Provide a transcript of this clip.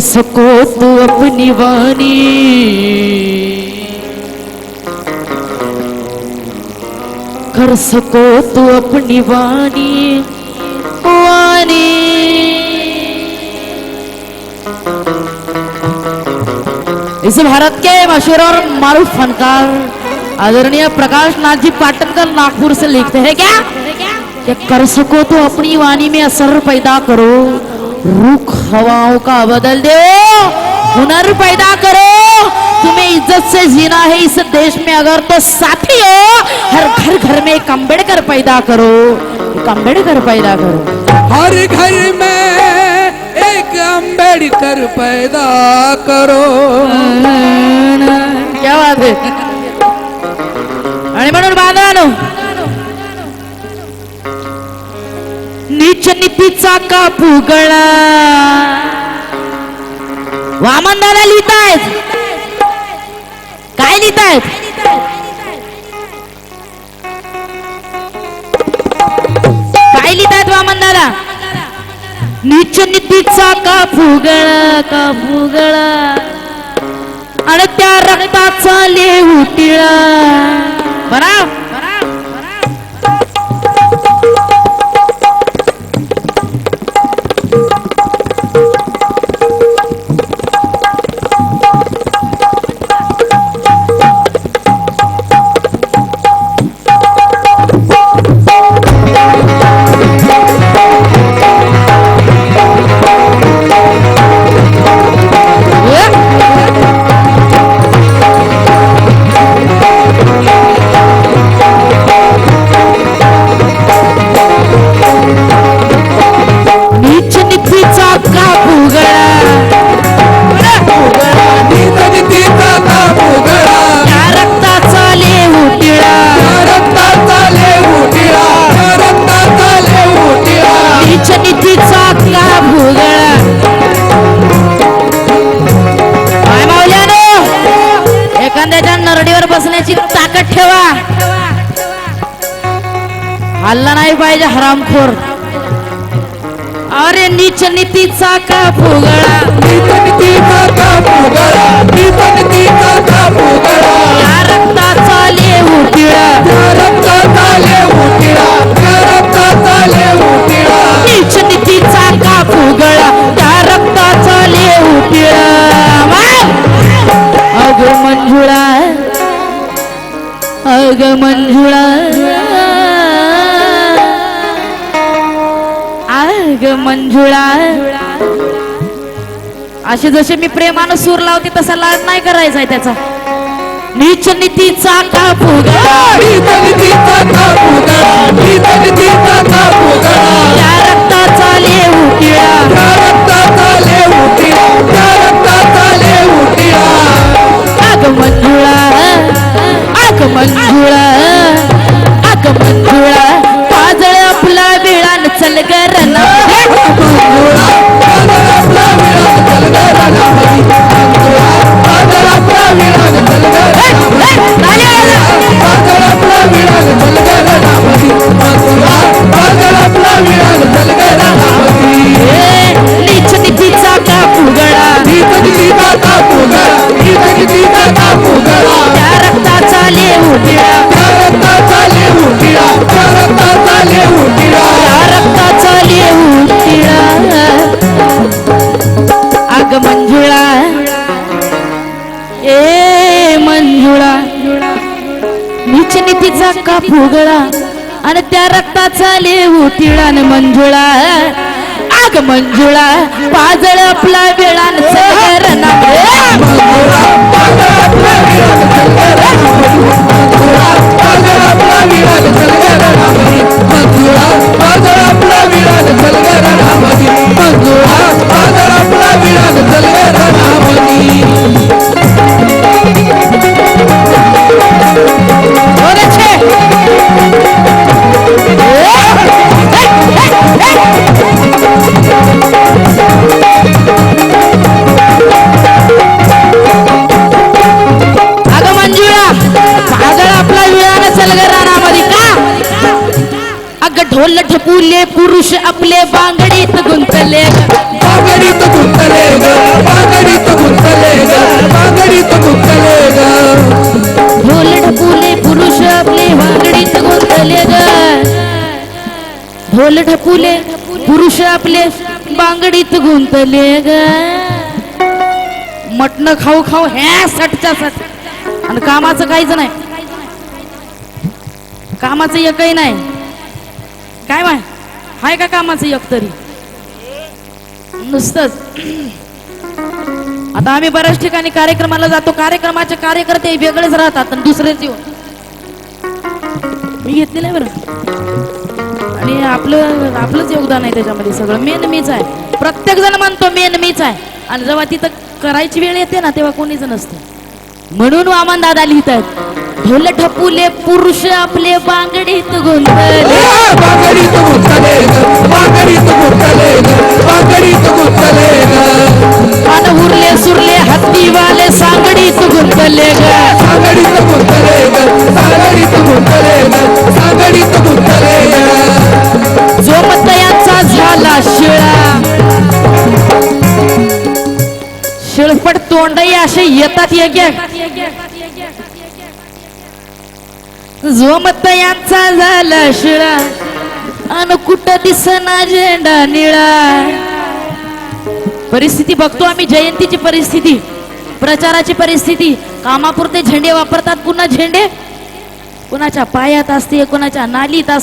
सको तू अपनी वाणी। कर सको तू अपनी वाणी वाणी। इस भारत के मशहूर और मारूफ फनकार आदरणीय प्रकाश नाथ जी पाटनकर नागपुर से लिखते हैं क्या? कि कर सको तो अपनी वाणी में असर पैदा करो। रुख हवाओं का बदल दो हुनर पैदा करो। तुम्हें इज्जत से जीना है। इस देश में अगर तो साथी हो हर घर घर में एक अम्बेडकर पैदा करो। एक अम्बेडकर पैदा करो। हर घर में एक अम्बेडकर पैदा करो। क्या बात आहे आणि म्हणून बांधवानो नीच नीतीचा का पुगळा वामनदादा लिहितायत. काय लिहितायत? काय लिहितायत वामनदादा नीच नीतीचा का फुगळा का फुगळा आणि त्या रक्ताचा लेहू तिळा बरा? हल्ला नाही पाहिजे हरामखोर. अरे नीच नीतीचा का फुगळा नीत नीतीचा का फुगळा नीत नीतीचा का फुगळा या रक्ताचा लेहू रक्ताचा लेऊ टिळा रक्ताचा लेऊ टिळा नीच नीतीचा का फुगळा त्या रक्ताचा लेहू टिळा अग मंजुळा. अग मंजुळा. अग मंजुळा. असे जसे मी प्रेमानं सूर लावते तसा लाड नाही करायचा त्याचा. नीच नीतीचा का रक्ताचा लेहू किळा. não. तिचा का फुगळा आणि त्या रक्ताचा लेऊ तिळान मंजुळा. आग मंजुळा पाजळ आपला वेळान सगळ्या गुंतले बांगडीत गुंतले बांगडीत गुंतले ग बांगडीत गुंतले बांगडीत गुंतले ग. ढोल पुरुष आपले बांगडीत गुंतले ग. ढोल ढपुले पुरुष आपले बांगडीत गुंतले ग. मटण खाऊ खाऊ ह्या सटच्या सट. आणि कामाचं काहीच नाही. कामाचं एकही नाही. काय माय हाय का कामाचं एक तरी? नुसतंच. आता आम्ही बऱ्याच ठिकाणी कार्यक्रमाला जातो. कार्यक्रमाचे कार्यकर्ते वेगळेच राहतात आणि दुसरेच येऊन मी घेतलेलं आहे बरं. आणि आपलं आपलंच योगदान आहे त्याच्यामध्ये सगळं. मेन मीच आहे. प्रत्येक जण म्हणतो मेन मीच आहे. आणि जेव्हा तिथं करायची वेळ येते ना तेव्हा कोणीच नसतं. म्हणून वामन दादा लिहितात ढोल ठपुले पुरुष आपले बांगडीत गुंतले. बागडीत गुंतले बागडीत गुंतले बागडीत गुंतले आणि उरले सुरले हत्तीवाले सांगडीत गुंतले ग. सागडीत गुंतले सागडीत गुंतले सागडीत गुंतले जो यांचा झाला शिळा. शिळपट तोंडही असे येतात एक जो यांचा झाला शिळा. अन कुठं दिसना झेंडा निळा. परिस्थिती बघतो आम्ही जयंतीची परिस्थिती प्रचाराची परिस्थिती. कामापुरते झेंडे वापरतात पुन्हा झेंडे. कुणाच्या पायात असते कुणाच्या नालीत असते